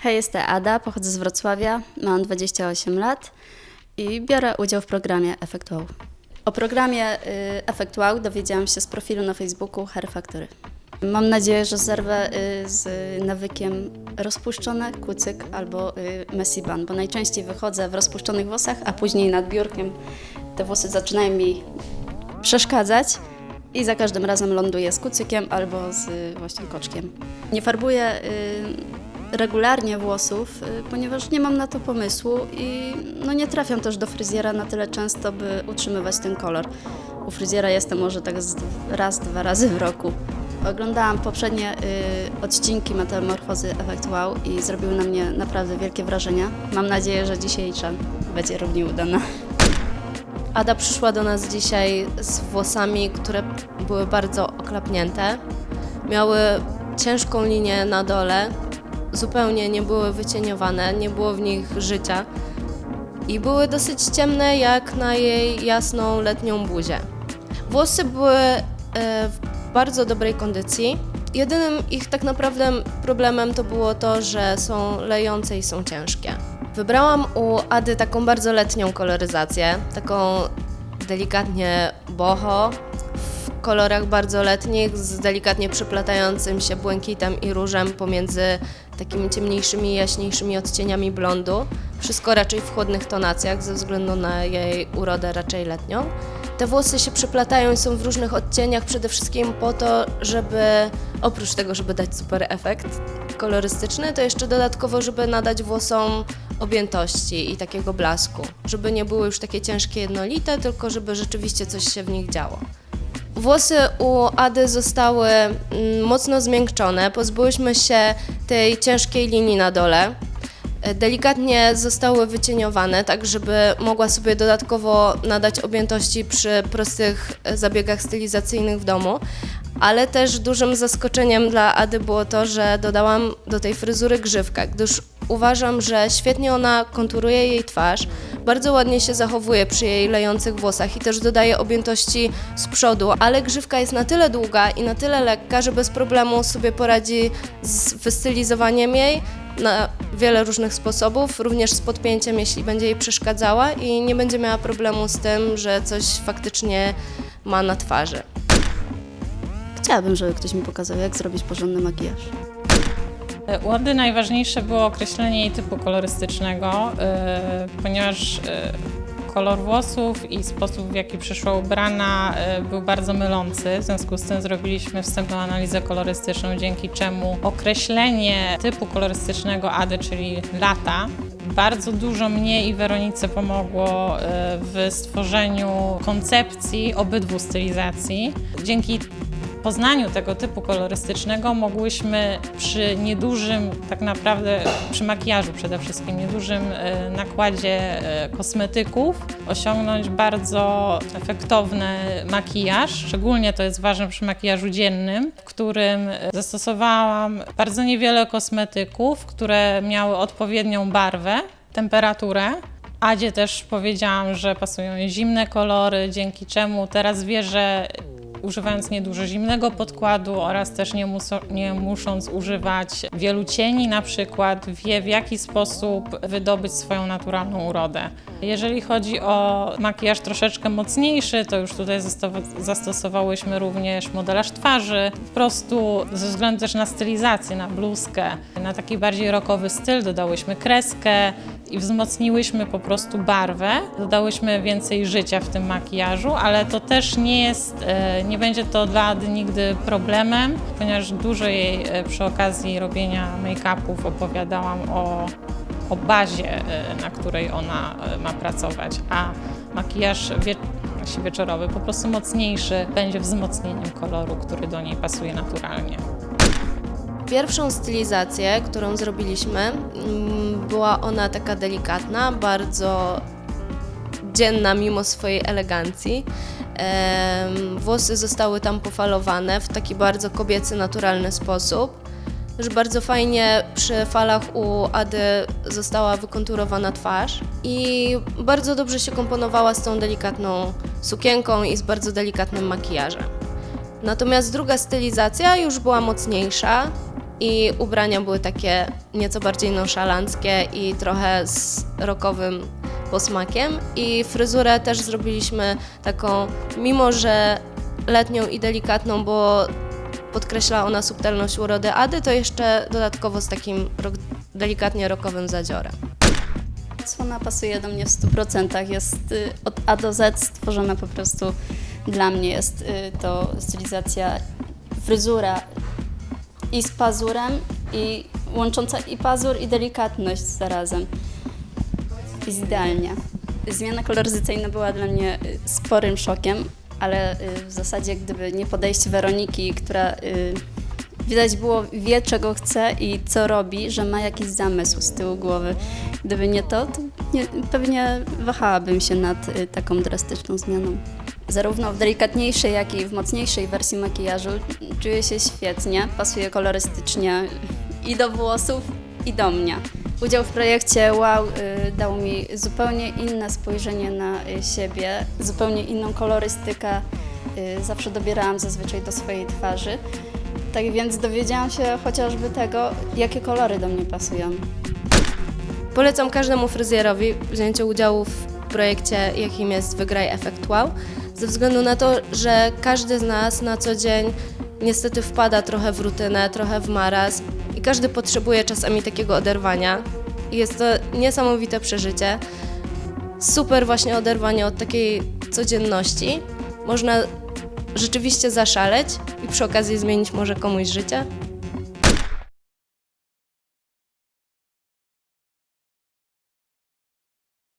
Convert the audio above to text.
Hej, jestem Ada, pochodzę z Wrocławia, mam 28 lat i biorę udział w programie Effect Wow. O programie y, Effect Wow dowiedziałam się z profilu na Facebooku Hair Factory. Mam nadzieję, że zerwę y, z nawykiem rozpuszczone, kucyk albo y, messy bun, bo najczęściej wychodzę w rozpuszczonych włosach, a później nad biurkiem te włosy zaczynają mi przeszkadzać i za każdym razem ląduję z kucykiem albo z właśnie koczkiem. Nie farbuję regularnie włosów, y, ponieważ nie mam na to pomysłu i no nie trafiam też do fryzjera na tyle często, by utrzymywać ten kolor. U fryzjera jestem może tak raz, dwa razy w roku. Oglądałam poprzednie y, odcinki Metamorfozy Effect Wow i zrobiły na mnie naprawdę wielkie wrażenie. Mam nadzieję, że dzisiejsza będzie równie udana. Ada przyszła do nas dzisiaj z włosami, które były bardzo oklapnięte. Miały ciężką linię na dole, zupełnie nie były wycieniowane, nie było w nich życia i były dosyć ciemne jak na jej jasną letnią buzię. Włosy były e, w bardzo dobrej kondycji. Jedynym ich tak naprawdę problemem to było to, że są lejące i są ciężkie. Wybrałam u Ady taką bardzo letnią koloryzację, taką delikatnie boho, kolorach bardzo letnich, z delikatnie przeplatającym się błękitem i różem pomiędzy takimi ciemniejszymi, jaśniejszymi odcieniami blondu. Wszystko raczej w chłodnych tonacjach, ze względu na jej urodę raczej letnią. Te włosy się przeplatają i są w różnych odcieniach, przede wszystkim po to, żeby oprócz tego, żeby dać super efekt kolorystyczny, to jeszcze dodatkowo, żeby nadać włosom objętości i takiego blasku. Żeby nie były już takie ciężkie, jednolite, tylko żeby rzeczywiście coś się w nich działo. Włosy u Ady zostały mm, mocno zmiękczone, pozbyłyśmy się tej ciężkiej linii na dole. E, Delikatnie zostały wycieniowane, tak żeby mogła sobie dodatkowo nadać objętości przy prostych e, zabiegach stylizacyjnych w domu. Ale też dużym zaskoczeniem dla Ady było to, że dodałam do tej fryzury grzywkę, gdyż uważam, że świetnie ona konturuje jej twarz, bardzo ładnie się zachowuje przy jej lejących włosach i też dodaje objętości z przodu, ale grzywka jest na tyle długa i na tyle lekka, że bez problemu sobie poradzi z wystylizowaniem jej na wiele różnych sposobów, również z podpięciem, jeśli będzie jej przeszkadzała i nie będzie miała problemu z tym, że coś faktycznie ma na twarzy. Chciałabym, żeby ktoś mi pokazał, jak zrobić porządny makijaż. U Ady najważniejsze było określenie jej typu kolorystycznego, yy, ponieważ yy, kolor włosów i sposób, w jaki przyszła ubrana, był bardzo mylący. W związku z tym zrobiliśmy wstępną analizę kolorystyczną, dzięki czemu określenie typu kolorystycznego Ady, czyli lata, bardzo dużo mnie i Weronice pomogło w stworzeniu koncepcji obydwu stylizacji. Dzięki poznaniu tego typu kolorystycznego mogłyśmy przy niedużym, tak naprawdę przy makijażu przede wszystkim, niedużym e, nakładzie e, kosmetyków osiągnąć bardzo efektowny makijaż. Szczególnie to jest ważne przy makijażu dziennym, w którym e, zastosowałam bardzo niewiele kosmetyków, które miały odpowiednią barwę, temperaturę. Adzie też powiedziałam, że pasują zimne kolory, dzięki czemu teraz wie, że używając niedużo zimnego podkładu oraz też nie, muso, nie musząc używać wielu cieni na przykład, wie w jaki sposób wydobyć swoją naturalną urodę. Jeżeli chodzi o makijaż troszeczkę mocniejszy, to już tutaj zastosowałyśmy również modelaż twarzy. Po prostu ze względu też na stylizację, na bluzkę, na taki bardziej rockowy styl dodałyśmy kreskę i wzmocniłyśmy po prostu barwę. Dodałyśmy więcej życia w tym makijażu, ale to też nie jest, e, nie będzie to dla Ady nigdy problemem, ponieważ dużo jej e, przy okazji robienia make-upów opowiadałam o, o bazie, e, na której ona e, ma pracować, a makijaż wie, wieczorowy, po prostu mocniejszy, będzie wzmocnieniem koloru, który do niej pasuje naturalnie. Pierwszą stylizację, którą zrobiliśmy, mm, była ona taka delikatna, bardzo dzienna mimo swojej elegancji. Włosy zostały tam pofalowane w taki bardzo kobiecy, naturalny sposób. Też bardzo fajnie przy falach u Ady została wykonturowana twarz i bardzo dobrze się komponowała z tą delikatną sukienką i z bardzo delikatnym makijażem. Natomiast druga stylizacja już była mocniejsza, i ubrania były takie nieco bardziej nonszalanckie i trochę z rockowym posmakiem i fryzurę też zrobiliśmy taką, mimo że letnią i delikatną, bo podkreśla ona subtelność urody Ady, to jeszcze dodatkowo z takim rok, delikatnie rockowym zadziorem. Słona pasuje do mnie w 100%. Jest y, od A do Z stworzona po prostu dla mnie. Jest y, to stylizacja, fryzura i z pazurem, i łącząca i pazur, i delikatność zarazem. Jest idealnie. Zmiana koloryzacyjna była dla mnie y, sporym szokiem, ale y, w zasadzie gdyby nie podejście Weroniki, która y, widać było, wie czego chce i co robi, że ma jakiś zamysł z tyłu głowy. Gdyby nie to, to nie, pewnie wahałabym się nad taką drastyczną zmianą. Zarówno w delikatniejszej, jak i w mocniejszej wersji makijażu czuję się świetnie, pasuje kolorystycznie i do włosów, i do mnie. Udział w projekcie Wow y, dał mi zupełnie inne spojrzenie na y, siebie, zupełnie inną kolorystykę. Y, zawsze dobierałam zazwyczaj do swojej twarzy. Tak więc dowiedziałam się chociażby tego, jakie kolory do mnie pasują. Polecam każdemu fryzjerowi wzięcie udziału w projekcie, jakim jest Wygraj Efekt Wow, ze względu na to, że każdy z nas na co dzień niestety wpada trochę w rutynę, trochę w marazm i każdy potrzebuje czasami takiego oderwania. Jest to niesamowite przeżycie. Super właśnie oderwanie od takiej codzienności. Można rzeczywiście zaszaleć i przy okazji zmienić może komuś życie.